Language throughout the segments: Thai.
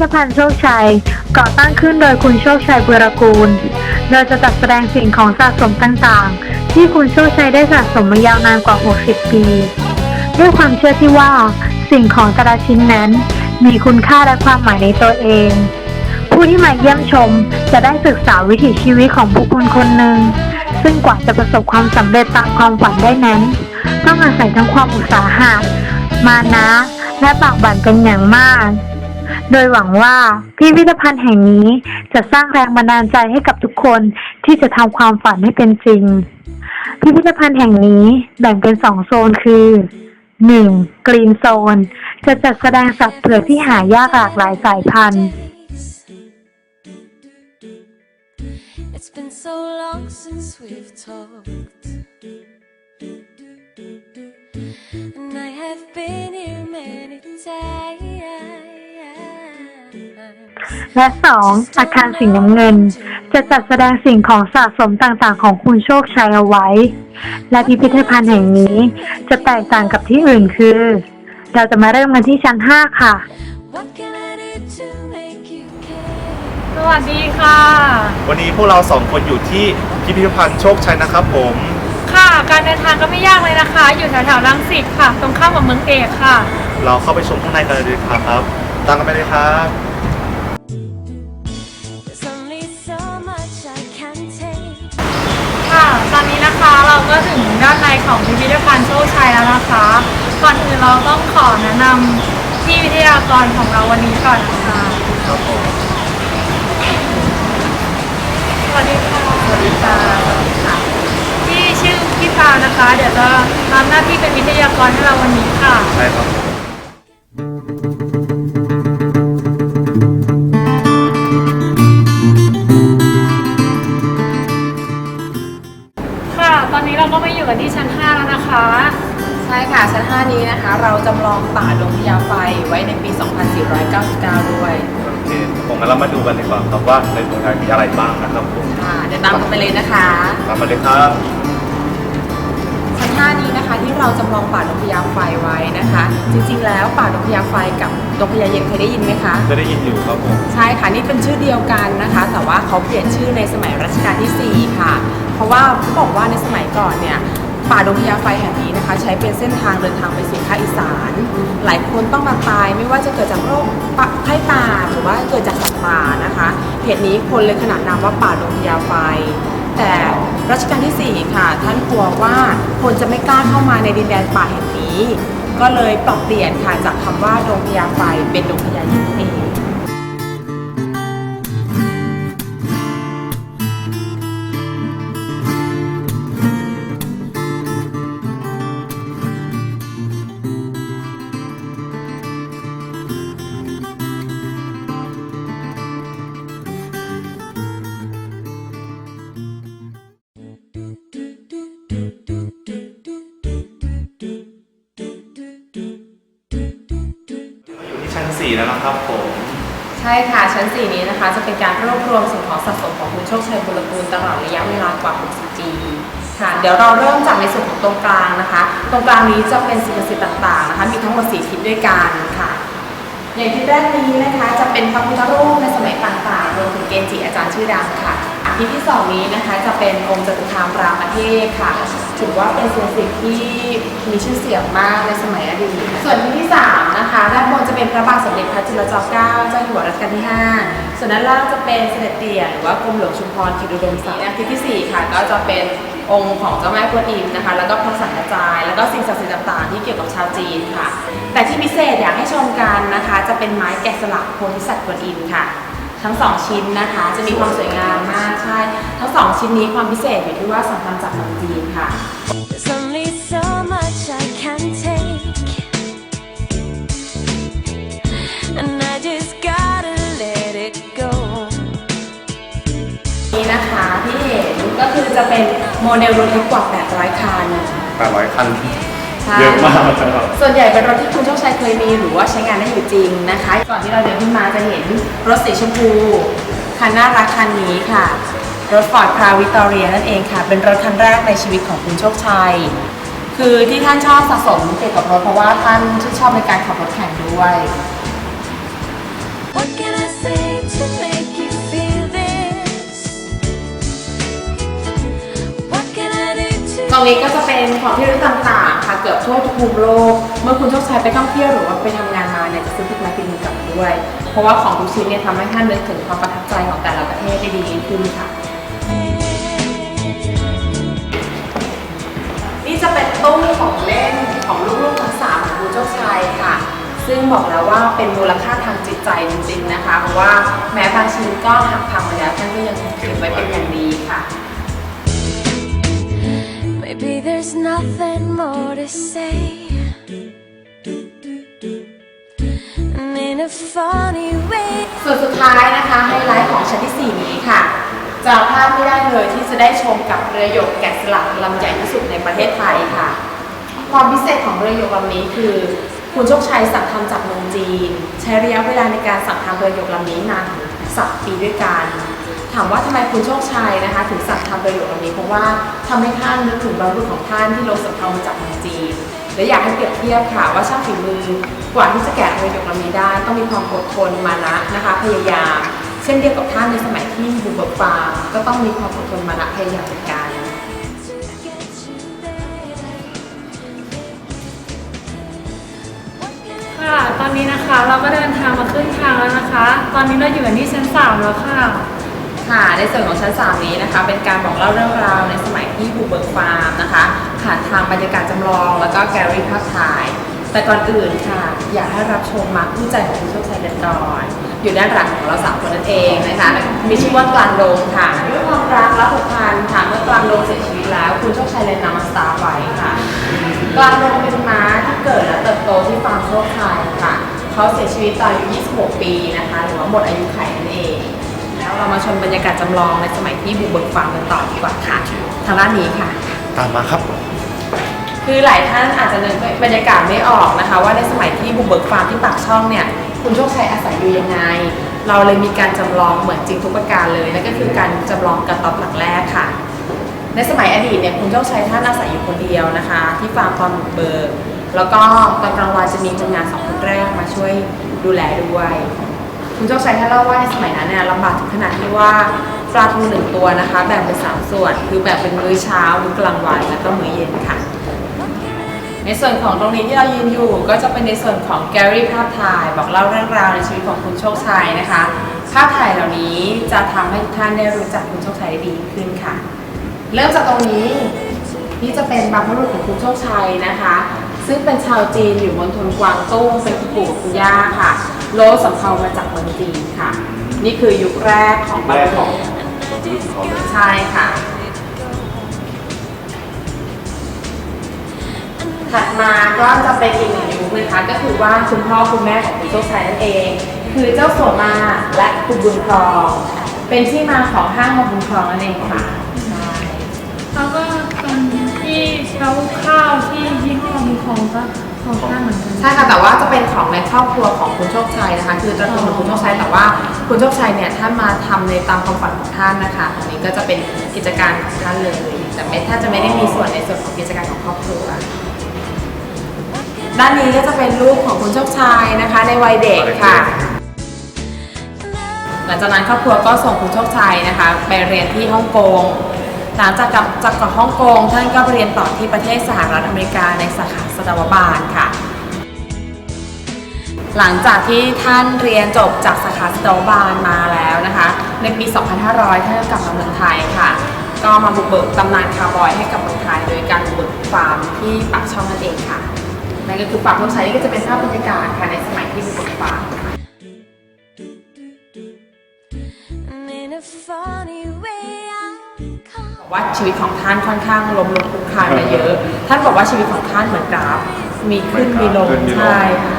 ธภัณฑ์โชคชัย ก่อตั้งขึ้นโดยคุณโชคชัยบุรกูล โดยจะจัดแสดงสิ่งของสะสมต่างๆ ที่คุณโชคชัยได้สะสมมายาวนานกว่า 60 ปี ด้วยความเชื่อที่ว่า สิ่งของแต่ละชิ้นนั้น มีคุณค่าและความหมายในตัวเอง ผู้ที่มาเยี่ยมชมจะได้ศึกษาวิถีชีวิตของบุคคลคนหนึ่ง ซึ่งกว่าจะประสบความสำเร็จตามความฝันได้นั้น ต้องอาศัยทั้งความอุตสาหะมานะ และปากบั่นเป็นอย่างมาก โดยหวังว่าพิพิธภัณฑ์แห่งนี้จะสร้างแรงบันดาลใจให้กับทุกคนที่จะทำความฝันให้เป็นจริง พิพิธภัณฑ์แห่งนี้แบ่งเป็นสองโซนคือ 1. กรีนโซน จะจัดแสดงสัตว์เผือกที่หายากหลากหลายสายพันธุ์ It's been so long since we've talked. And I have been here many times. และ 2. อาคารสีน้ำเงิน จะจัดแสดงสิ่งของสะสมต่างๆ ของคุณโชคชัยเอาไว้ และพิพิธภัณฑ์แห่งนี้จะแตกต่างกับที่อื่นคือ เราจะมาเริ่มกันที่ชั้น 5 ค่ะ What can I do to make you care? สวัสดีค่ะ วันนี้พวกเราสองคนอยู่ที่พิพิธภัณฑ์โชคชัยนะครับผม ค่ะ การเดินทางก็ไม่ยากเลยนะคะ อยู่แถวๆรังสิตค่ะ ตรงข้ามกับเมืองเอกค่ะ เราเข้าไปชมข้างในกันเลยดีกว่าครับตามกันไปเลยครับ ด้านในของพิพิธภัณฑ์โชคชัยแล้วนะคะ ก่อนอื่นเราต้องขอแนะนำที่วิทยากรของเราวันนี้ก่อนนะคะครับผมสวัสดีค่ะสวัสดีค่ะพี่ชื่อพี่ฟานะคะ เดี๋ยวจะทำหน้าที่เป็นวิทยากรให้เราวันนี้ค่ะ ใช่ครับ ช่ค่ะ ชั้น 5 นี้นะคะ เราจำลองป่าดงพญาไฟไว้ในปี 2499 ด้วยโอเคผมงั้นเรามาดูกันดีกว่าครับว่าในตัวไทยมีอะไรบ้างนะครับผมค่ะเดี๋ยวตามกันไปเลยนะคะ ตามมาเลยครับ ชั้น 5 นี้นะคะที่เราจำลองป่าดงพญาไฟไว้นะคะ จริงๆ แล้วป่าดงพญาไฟกับดงพญาเย็นเคยได้ยินไหมคะ จะได้ยินอยู่ครับผมใช่ค่ะนี่เป็นชื่อเดียวกันนะคะ แต่ว่าเขาเปลี่ยนชื่อในสมัยรัชกาลที่ 4 ค่ะ เพราะว่าเขาบอกว่าในสมัยก่อนเนี่ย ป่าดงพญาไฟแห่งนี้นะคะ ใช้เป็นเส้นทางเดินทางไปสู่ภาคอีสาน หลายคนต้องมาตายไม่ว่าจะเกิดจากโรคปะไข้ป่าหรือว่าเกิดจากสัตว์ป่านะคะเหตุนี้คนเลยขนานนามว่าป่าดงพญาไฟ แต่รัชกาลที่ 4 ค่ะ ท่านกลัวว่าคนจะไม่กล้าเข้ามาในดินแดนป่าแห่งนี้ ก็เลยปรับเปลี่ยนค่ะจากคำว่าดงพญาไฟเป็นดงพญายินเชั้น 4 นี้นะคะ จะเป็นการรวบรวมสิ่งของสะสมของคุณโชคชัยบุรกูลตลอดระยะเวลากว่า 60 ปีค่ะ เดี๋ยวเราเริ่มจากในส่วนของตรงกลางนะคะ ตรงกลางนี้จะเป็นสิ่งศักดิ์สิทธิ์ต่างๆนะคะ มีทั้งหมด 4 ทิศด้วยกันค่ะ อย่างที่แรกนี้นะคะ จะเป็นพระพุทธรูปในสมัยต่างๆ รวมถึงเกจิอาจารย์ชื่อดังค่ะ ทิศที่สองนี้นะคะจะเป็นองค์จตุคามรามเทพค่ะ ถือว่าเป็นสิ่งศักดิ์สิทธิ์ที่มีชื่อเสียงมากในสมัยอดีต ส่วนที่สามนะคะด้านบนจะเป็นพระบาทสมเด็จพระจุลจอมเกล้าเจ้าอยู่หัวรัชกาลที่ห้าส่วนด้านล่างจะเป็นเสด็จเตี่ยหรือว่ากรมหลวงชุมพรคิรุดมศักดิ์ทิศที่สี่ค่ะก็จะเป็นองค์ของเจ้าแม่กวนอิมนะคะ แล้วก็พระสังฆจาย แล้วก็สิ่งศักดิ์สิทธิ์ต่างๆ ที่เกี่ยวกับชาวจีนค่ะ แต่ที่พิเศษอยากให้ชมกันนะคะ จะเป็นไม้แกะสลักโพธิสัตว์กวนอิมค่ะ ทั้งสองชิ้นนะคะ จะมีความสวยงามมากใช่ ทั้งสองชิ้นนี้ความพิเศษอยู่ที่ว่าสั่งทำจากเมืองจีนค่ะ There's only so much I can take. And I just gotta let it go. นี่นะคะจะเป็นโมเดลรถเล็กกว่า800คัน800คันใช่เยอะมากนะครับ ส่วนใหญ่เป็นรถที่คุณโชคชัยเคยมีหรือว่าใช้งานได้อยู่จริงนะคะ ก่อนที่เราเดินขึ้นมาจะเห็นรถสีชมพูคันน่ารักคันนี้ค่ะ รถฟอร์ดคราววิตอเรียนั่นเองค่ะ เป็นรถคันแรกในชีวิตของคุณโชคชัย คือที่ท่านชอบสะสมเกี่ยวกับรถเพราะว่าท่านชื่นชอบในการขับรถแข่งด้วย รงนี้ก็จะเป็นของที่ระลึกต่างๆ ค่ะเกือบทั่วทุกมุมโลก เมื่อคุณโชคชัยไปท่องเที่ยวหรือว่าไปทำงานมาเนี่ยจะซื้อติดไม้ติดมือกลับด้วย เพราะว่าของทุกชิ้นเนี่ยทำให้ท่านนึกถึงความประทับใจของแต่ละประเทศได้ดียิ่งขึ้นค่ะ นี่จะเป็นตู้ของเล่นของลูกๆทั้งสามของคุณโชคชัยค่ะ ซึ่งบอกแล้วว่าเป็นมูลค่าทางจิตใจจริงๆนะคะ เพราะว่าแม้บางชิ้นก็หักพังไปแล้วท่านก็ยังเก็บไว้เป็นอย่างดีค่ะ Maybe there's nothing more to say. And in a funny way. ส่วนสุดท้ายนะคะไฮไลท์ของชั้นที่ 4 นี้ค่ะ จะพลาดไม่ได้เลยที่จะได้ชมกับเรือหยกแกะสลักลำใหญ่ที่สุดในประเทศไทยค่ะ ความพิเศษของเรือหยกลำนี้คือ คุณโชคชัยสั่งทำจากเมืองจีน ใช้ระยะเวลาในการสั่งทำเรือหยกลำนี้นานถึงสามปีด้วยกันามว่าทำไมคุณโชคชัยนะคะ ถึงสั่งทำเรือหยกลำนี้เพราะว่าทำให้ท่านนึกถึงบรรพุษของท่านที่ลงสำเภามาจากเมืองจีนและอยากให้เปรียบเทียบค่ะว่าช่างฝีมือกว่าที่จะแกะเรือหยกลำนี้ได้ ต้องมีความอดทนมานะนะคะ พยายาม เช่นเดียวกับท่านในสมัยที่บุกเบิกฟาร์มก็ต้องมีความอดทนมานะพยายามเหมือนกันค่ะ ตอนนี้นะคะเราก็เดินทางมาครึ่งทางแล้วนะคะ ตอนนี้เราอยู่กันที่ชั้นสามแล้วค่ะ ค่ะ ในส่วนของชั้น 3 นี้นะคะ เป็นการบอกเล่าเรื่องราวในสมัยที่บุกเบิกฟาร์มนะคะผ่านทางบรรยากาศจำลอง แล้วก็แกลเลอรี่ภาพถ่าย แต่ก่อนอื่นค่ะ อยากให้รับชมมาคู่ใจของคุณโชคชัยเดินดอนอยู่ด้านหลังของเราสามคนนั่นเองนะคะมีชื่อว่ากลางโดมค่ะด้วยความรักและผูกพันค่ะเมื่อกลางโดมเสียชีวิตแล้ว คุณโชคชัยเลยนำมาสตาร์ไว้ค่ะ กลางโดมเป็นม้าที่เกิดและเติบโตที่ฟาร์มโชคชัยค่ะ เขาเสียชีวิตตอนอายุ 26 ปีนะคะ หรือว่าหมดอายุไขนั่นเอง เรามาชมบรรยากาศจำลองในสมัยที่บุกเบิกฟาร์มกันต่อดีกว่าค่ะ ทางด้านนี้ค่ะ ตามมาครับ คือหลายท่านอาจจะนึกบรรยากาศไม่ออกนะคะ ว่าในสมัยที่บุกเบิกฟาร์มที่ปากช่องเนี่ยคุณโชคชัยอาศัยอยู่ยังไง เราเลยมีการจำลองเหมือนจริงทุกประการเลยนั่นก็คือการจำลองกระต๊อบหลังแรกค่ะ ในสมัยอดีตเนี่ยคุณโชคชัยท่านอาศัยอยู่คนเดียวนะคะ ที่ฟาร์มตอนบุกเบิกแล้วก็ตอนกลางวันจะมีคนงานสองคนแรกมาช่วยดูแลด้วย คุณโชคชัยท่านเล่าว่าในสมัยนั้นเนี่ยลำบากถึงขนาดที่ว่าปลาทูหนึ่งตัวนะคะ แบ่งเป็นสามส่วน คือแบ่งเป็นมื้อเช้ามื้อกลางวันแล้วก็มื้อเย็นค่ะ ในส่วนของตรงนี้ที่เรายืนอยู่ ก็จะเป็นในส่วนของแกลลอรี่ภาพถ่ายบอกเล่าเรื่องราวในชีวิตของคุณโชคชัยนะคะภาพถ่ายเหล่านี้จะทำให้ทุกท่านได้รู้จักคุณโชคชัยได้ดีขึ้นค่ะ เริ่มจากตรงนี้นี่จะเป็นบรรพบุรุษของคุณโชคชัยนะคะ ซึ่งเป็นชาวจีนอยู่บนทนกวางตุ้งเป็นคุณปู่คุณย่าค่ะ โลสำเภามาจากเมืองจีนค่ะ นี่คือยุคแรกของบรรพบุรุษเขาเลยใช่ค่ะ ถัดมาก็จะเป็นอีกหนึ่งยุคนะคะก็คือว่าคุณพ่อคุณแม่ของคุณโชคชัยนั่นเอง คือเจ้าโสมาและคุณบุญครอง เป็นที่มาของห้างมาบุญครองนั่นเองค่ะใช่แล้วก็ตอนที่เช้าข้าวที่ยี่ห้อมีของก็ ของข้าวเหมือนกัน ใช่ค่ะแต่ว่าจะเป็นของในครอบครัวของคุณโชคชัยนะคะ คือตระกูลของคุณโชคชัยแต่ว่าคุณโชคชัยเนี่ยท่านมาทำในตามความฝันของท่านนะคะอันนี้ก็จะเป็นกิจการของท่านเลย แต่ไม่ถ้าจะไม่ได้มีส่วนในส่วนของกิจการของครอบครัว ด้านนี้ก็จะเป็นรูปของคุณโชคชัยนะคะ ในวัยเด็กค่ะ หลังจากนั้นครอบครัวก็ส่งคุณโชคชัยนะคะ ไปเรียนที่ฮ่องกง หลังจากกลับจากเกาะฮ่องกงท่านก็ไปเรียนต่อที่ประเทศสหรัฐอเมริกาในสาขาสตวบาลค่ะ หลังจากที่ท่านเรียนจบจากสาขาสัตวบาลมาแล้วนะคะ ในปี 2500 ท่านก็กลับมาเมืองไทยค่ะ ก็มาบุกเบิกตำนานคาร์บอยให้กับเมืองไทยโดยการบุกฟาร์มที่ปากช่องนั่นเองค่ะนั่นก็คือฟาร์มโชคชัยนี่ก็จะเป็นภาพบรรยากาศค่ะในสมัยที่บุกฟาร์ม funny way, ว่าชีวิตของท่านค่อนข้างล้มลุกคลุกคลานมาเยอะ ท่านบอกว่าชีวิตของท่านเหมือนกราฟ มีขึ้นมีลงขึ้นมีลงใช่ค่ะ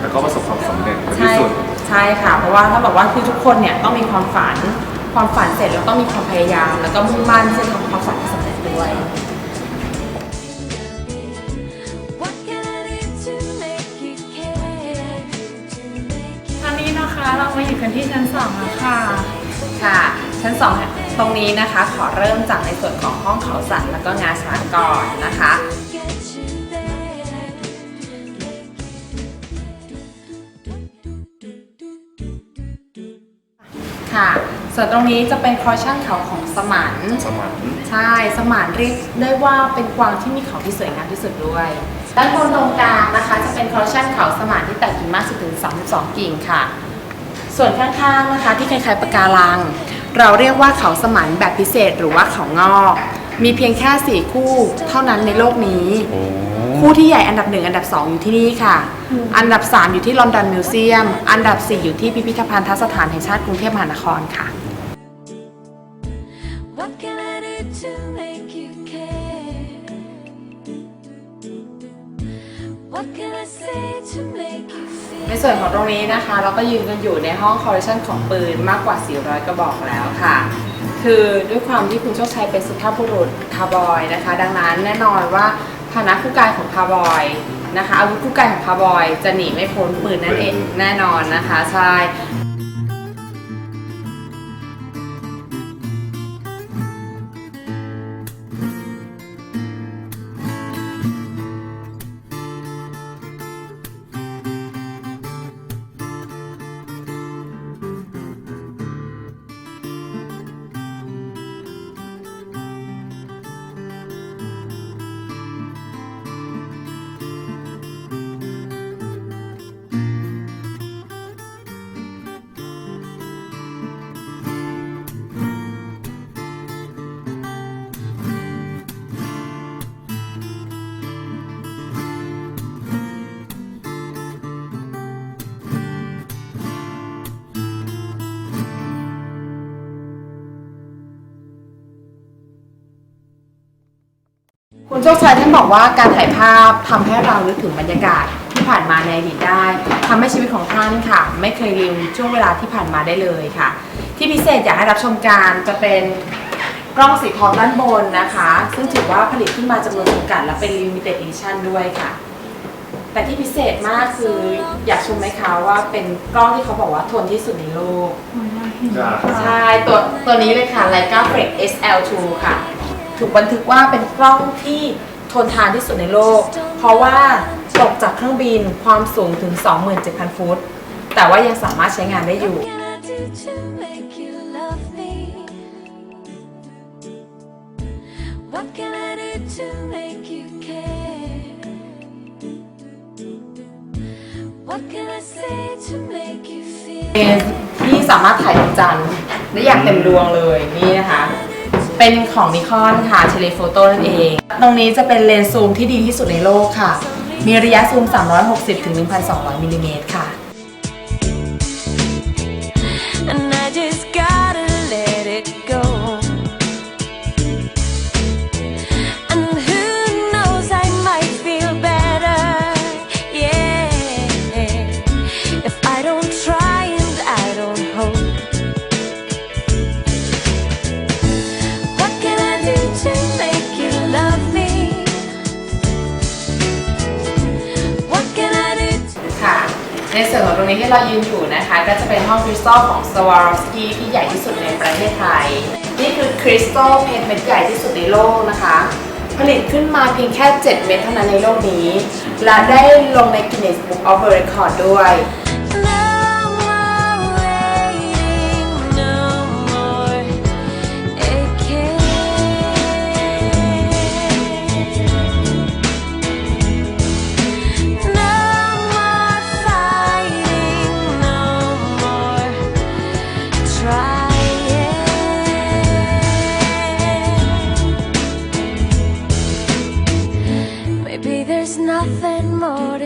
แล้วก็ประสบความสำเร็จในใช่ที่สุดใช่ค่ะ เพราะว่าท่านบอกว่าคือทุกคนเนี่ยต้องมีความฝัน ความฝันเสร็จเราต้องมีความพยายาม แล้วก็มุ่งมั่นที่จะทำความฝันให้สำเร็จด้วย What can I do to make you care? ตอนนี้นะคะเรามาอยู่กันที่ชั้นสองแล้วค่ะ ค่ะ ชั้นสองตรงนี้นะคะ ขอเริ่มจากในส่วนของห้องเขาสัตว์แล้วก็งาช้างก่อนนะคะ Get you there. ค่ะส่วนตรงนี้จะเป็นคอลเลคชันเขาของสมานสมัน ใช่ สมานเรียกได้ว่าเป็นกวางที่มีเขาที่สวยงามที่สุดด้วย ด้านบนตรงกลางนะคะ จะเป็นคอลเลคชันเขาสมานที่แตกกิ่งมากสุดถึง 32 กิ่งค่ะ ส่วนข้างๆนะคะ ที่คล้ายๆปะการัง เราเรียกว่าเขาสมานแบบพิเศษหรือว่าเขางอก มีเพียงแค่ 4 คู่เท่านั้นในโลกนี้โอ้คู่ที่ใหญ่อันดับหนึ่งอันดับ 2 อยู่ที่นี่ค่ะ อันดับ 3 อยู่ที่ลอนดอนมิวเซียม อันดับ 4 อยู่ที่พิพิธภัณฑ์สถานแห่งชาติกรุงเทพมหานครค่ะ ใน feel? ส่วนของตรงนี้นะคะ เราก็ยืนกันอยู่ในห้องคอลเลคชันของปืนมากกว่า 400 กระบอกแล้วค่ะ คือด้วยความที่คุณโชคชัยเป็นสุภาพบุรุษคาร์บอยนะคะ ดังนั้นแน่นอนว่าพาหนะคู่กายของคาร์บอยนะคะอาวุธคู่กายของคาร์บอย จะหนีไม่พ้นปืนนั่นเองแน่นอนนะคะใช่ คุณโชคชัยท่านบอกว่าการถ่ายภาพทำให้เรานึกถึงบรรยากาศที่ผ่านมาในอดีตได้ทำให้ชีวิตของท่านค่ะ ไม่เคยลืมช่วงเวลาที่ผ่านมาได้เลยค่ะ ที่พิเศษอยากให้รับชมการจะเป็นกล้องสีทองด้านบนนะคะ ซึ่งถือว่าผลิตขึ้นมาจำนวนจำกัดและเป็น limited edition ด้วยค่ะ แต่ที่พิเศษมากคืออยากชมไหมคะว่าเป็นกล้องที่เขาบอกว่าทนที่สุดในโลกจ้าใช่ ตัวตัวนี้เลยค่ะ Leica Flex SL2 ค่ะ ถูกบันทึกว่าเป็นกล้องที่ทนทานที่สุดในโลก เพราะว่าตกจากเครื่องบินความสูงถึง 27,000 ฟุต แต่ว่ายังสามารถใช้งานได้อยู่ What can I do to make you love me? What can I do to make you care? What can I say to make you feel? เป็นที่สามารถถ่ายดวงจันทร์ได้อย่างเต็มดวงเลยนี่นะคะ เป็นของนิคอนค่ะเทเลโฟโต้นั่นเอง ตรงนี้จะเป็นเลนส์ซูมที่ดีที่สุดในโลกค่ะ มีระยะซูม 360ถึง1,200มิลลิเมตรค่ะ ในส่วนของตรงนี้ที่เรายืนอยู่นะคะ ก็จะเป็นห้องคริสตัลของ Swarovski ที่ใหญ่ที่สุดในประเทศไทย นี่คือคริสตัลเพชรเม็ดใหญ่ที่สุดในโลกนะคะ ผลิตขึ้นมาเพียงแค่ 7 เม็ดเท่านั้นในโลกนี้ และได้ลงใน Guinness Book of World Record ด้วย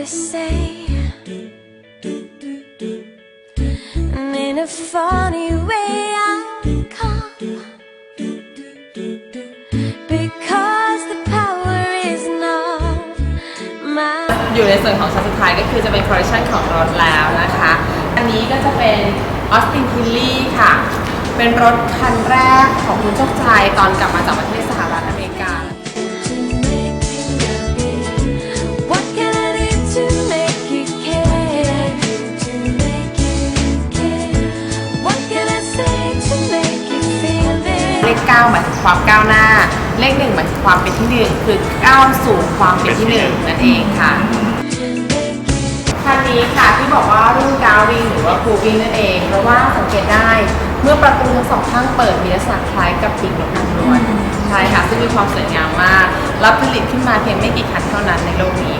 say. And in a funny way I come Because the power is not mine อยู่ในส่วนของชั้นสุดท้ายก็คือจะเป็นคอลเลคชันของรถแล้วนะคะ อันนี้ก็จะเป็นออสตินทิลลี่ค่ะ เป็นรถคันแรกของคุณโชคชัยตอนกลับมาจากประเทศ เล this? ข9หมายถึงความก้าวหน้า เลขหนึ่งหมายถึงความเป็นที่หนึ่งคือก้าวสู่ความเป็นที่หนึ่งนั่นเองค่ะคันนี้ค่ะที่บอกว่ารุ่นกาวริงหรือว่าคูวิ่งนั่นเอง เพราะว่าสังเกตได้เมื่อประตูทั้งสองข้างเปิดมีลักษณะคล้ายกับปีกนกนางนวลใช่ค่ะซึ่งมีความสวยงามมาก และผลิตขึ้นมาเพียงไม่กี่คันเท่านั้นในโลกนี้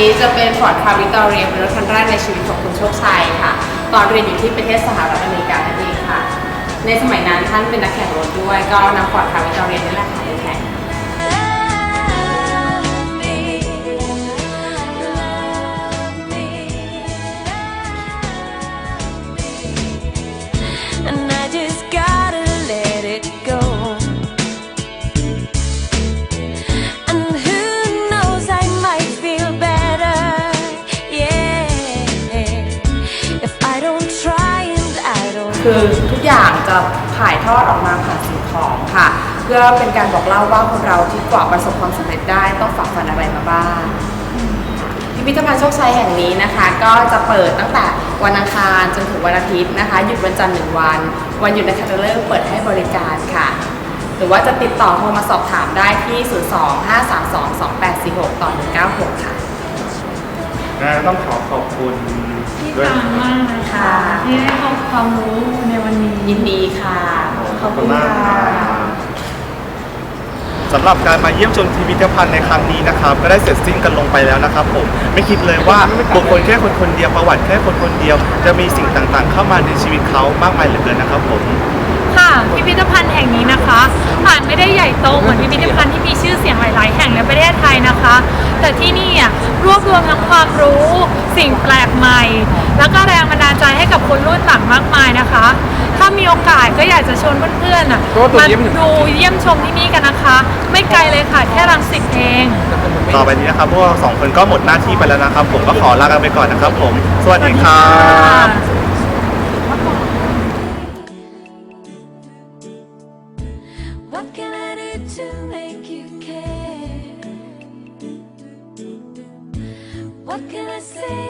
นี้จะเป็นฟอร์ดคาวิตอเรีเป็นรถคันแรกในชีวิตของคุณโชคชัยค่ะ ตอนเรียนอยู่ที่ประเทศสหรัฐอเมริกานั่นเองค่ะ ในสมัยนั้นท่านเป็นนักแข่งรถด้วย ก็นำฟอร์ คือทุกอย่างจะถ่ายทอดออกมาผ่านสิ่งของค่ะ เพื่อเป็นการบอกเล่าว่าคนเราที่กว่าประสบความสำเร็จได้ต้องฝ่าฟันอะไรมาบ้าง พิพิธภัณฑ์โชคชัยแห่งนี้นะคะ ก็จะเปิดตั้งแต่วันอังคารจนถึงวันอาทิตย์นะคะหยุดวันจันทร์หนึ่งวัน วันหยุดในคัตเตอร์เปิดให้บริการค่ะ หรือว่าจะติดต่อโทรมาสอบถามได้ที่ 02-532-2846 ต่อ 196 ค่ะงั้นต้องขอขอบคุณ ที่ด้วยฟังมากนะคะค่ะ ที่ได้ให้ความรู้ในวันนี้ ยินดีค่ะ ขอบคุณมากครับสำหรับการมาเยี่ยมชมพิพิธภัณฑ์ในครั้งนี้นะครับ ก็ได้เสร็จสิ้นกันลงไปแล้วนะครับผมไม่คิดเลยว่าบุคคลแค่คนคนเดียวประวัติแค่คนคนเดียว จะมีสิ่งต่างๆ เข้ามาในชีวิตเขามากมายเหลือเกินนะครับผม ค่ะพิพิธภัณฑ์แห่งนี้นะคะอาจไม่ได้ใหญ่โตเหมือนพิพิธภัณฑ์ที่มีชื่อเสียงหลาย ๆ แห่งในประเทศไทยนะคะ แต่ที่นี่อะรวบรวมทั้งความรู้สิ่งแปลกใหม่ แล้วก็แรงบันดาลใจให้กับคนรุ่นหลังมากมายนะคะ ถ้ามีโอกาสก็อยากจะชวนเพื่อนๆอะมาดูเยี่ยมชมที่นี่กันนะคะ ไม่ไกลเลยค่ะ แค่รังสิตเอง ต่อไปนี้นะครับ พวกเราสองคนก็หมดหน้าที่ไปแล้วนะครับ ผมก็ขอลากันไปก่อนนะครับผม สวัสดีครับ What can I do to make you care? What can I say